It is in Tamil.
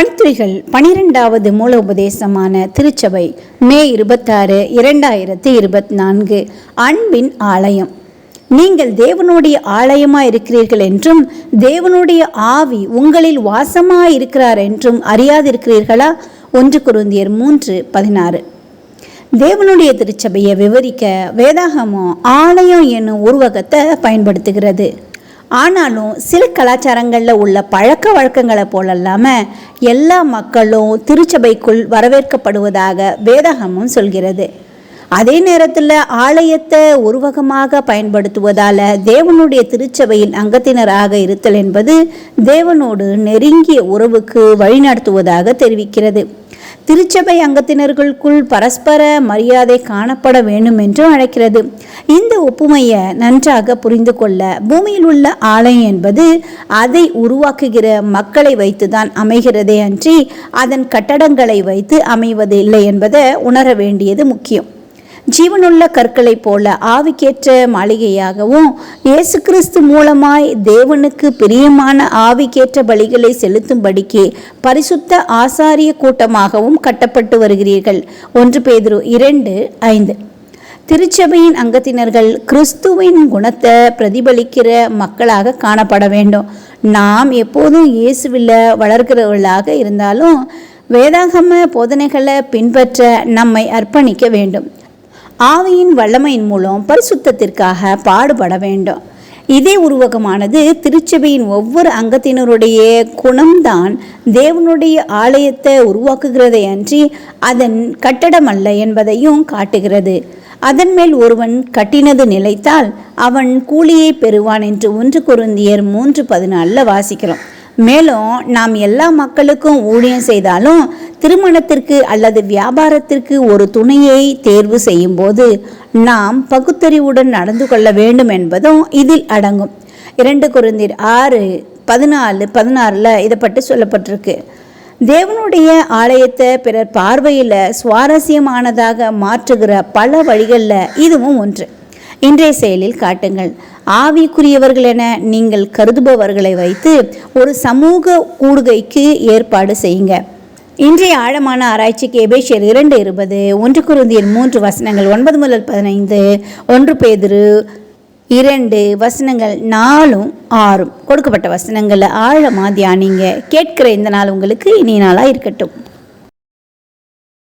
பணித்துறைகள் பனிரெண்டாவது மூல உபதேசமான திருச்சபை மே இருபத்தாறு இரண்டாயிரத்தி இருபத்தி நான்கு அன்பின் ஆலயம். நீங்கள் தேவனுடைய ஆலயமாக இருக்கிறீர்கள் என்றும் தேவனுடைய ஆவி உங்களில் வாசமாக இருக்கிறார் என்றும் அறியாதிருக்கிறீர்களா? ஒன்று குருந்தியர் மூன்று பதினாறு. தேவனுடைய திருச்சபையை விவரிக்க வேதாகமம் ஆலயம் என்னும் உருவகத்தை பயன்படுத்துகிறது. ஆனாலும் சில கலாச்சாரங்களில் உள்ள பழக்க வழக்கங்களை போலல்லாமல் எல்லா மக்களும் திருச்சபைக்குள் வரவேற்கப்படுவதாக வேதாகமும் சொல்கிறது. அதே நேரத்தில் ஆலயத்தை உருவகமாக பயன்படுத்துவதால் தேவனுடைய திருச்சபையின் அங்கத்தினராக இருத்தல் என்பது தேவனோடு நெருங்கிய உறவுக்கு வழிநடத்துவதாக தெரிவிக்கிறது. திருச்சபை அங்கத்தினர்களுக்குள் பரஸ்பர மரியாதை காணப்பட வேண்டும் என்று அழைக்கிறது. இந்த ஒப்புமையை நன்றாக புரிந்து கொள்ள பூமியில் உள்ள ஆலயம் என்பது அதை உருவாக்குகிற மக்களை வைத்துதான் அமைகிறதே அன்றி அதன் கட்டடங்களை வைத்து அமைவது இல்லை என்பதை உணர வேண்டியது முக்கியம். ஜீவனுள்ள கற்களைப் போல ஆவிக்கேற்ற மாளிகையாகவும் இயேசு கிறிஸ்து மூலமாய் தேவனுக்கு பிரியமான ஆவிக்கேற்ற பலிகளை செலுத்தும்படிக்கு பரிசுத்த ஆசாரிய கூட்டமாகவும் கட்டப்பட்டு வருகிறீர்கள். ஒன்று பேதுரு இரண்டு ஐந்து. திருச்சபையின் அங்கத்தினர்கள் கிறிஸ்துவின் குணத்தை பிரதிபலிக்கிற மக்களாக காணப்பட வேண்டும். நாம் எப்போதும் இயேசுவில் வளர்கிறவர்களாக இருந்தாலும் வேதாகம போதனைகளை பின்பற்ற நம்மை அர்ப்பணிக்க வேண்டும். ஆவியின் வல்லமையின் மூலம் பரிசுத்தத்திற்காக பாடுபட வேண்டும். இதே உருவகமானது திருச்சபையின் ஒவ்வொரு அங்கத்தினருடைய குணம்தான் தேவனுடைய ஆலயத்தை உருவாக்குகிறதை அன்றி அதன் கட்டடம் அல்ல என்பதையும் காட்டுகிறது. அதன் மேல் ஒருவன் கட்டினது நிலைத்தால் அவன் கூலியை பெறுவான் என்று ஒன்று குருந்தியர் மூன்று பதினாலில் வாசிக்கிறோம். மேலும் நாம் எல்லா மக்களுக்கும் ஊழியம் செய்தாலும் திருமணத்திற்கு அல்லது வியாபாரத்திற்கு ஒரு துணையை தேர்வு செய்யும் போது நாம் பகுத்தறிவுடன் நடந்து கொள்ள வேண்டும் என்பதும் இதில் அடங்கும். இரண்டு குருந்தீர் ஆறு பதினாலு பதினாறில் இதை பற்றி சொல்லப்பட்டிருக்கு. தேவனுடைய ஆலயத்தை பிறர் பார்வையில் சுவாரஸ்யமானதாக மாற்றுகிற பல வழிகளில் இதுவும் ஒன்று. இன்றைய செயலில் காட்டுங்கள். ஆவிக்குரியவர்கள் என நீங்கள் கருதுபவர்களை வைத்து ஒரு சமூக கூடுகைக்கு ஏற்பாடு செய்யுங்க. இன்றைய ஆழமான ஆராய்ச்சிக்கு எபேஷியர் இரண்டு இருபது ஒன்று குருந்தியர் மூன்று வசனங்கள் ஒன்பது முதல் பதினைந்து ஒன்று பேதிரு இரண்டு வசனங்கள் நாலும் ஆறும். கொடுக்கப்பட்ட வசனங்களை ஆழமாக தியானிங்க. கேட்கிற இந்த நாள் உங்களுக்கு இனிய நாளாக இருக்கட்டும்.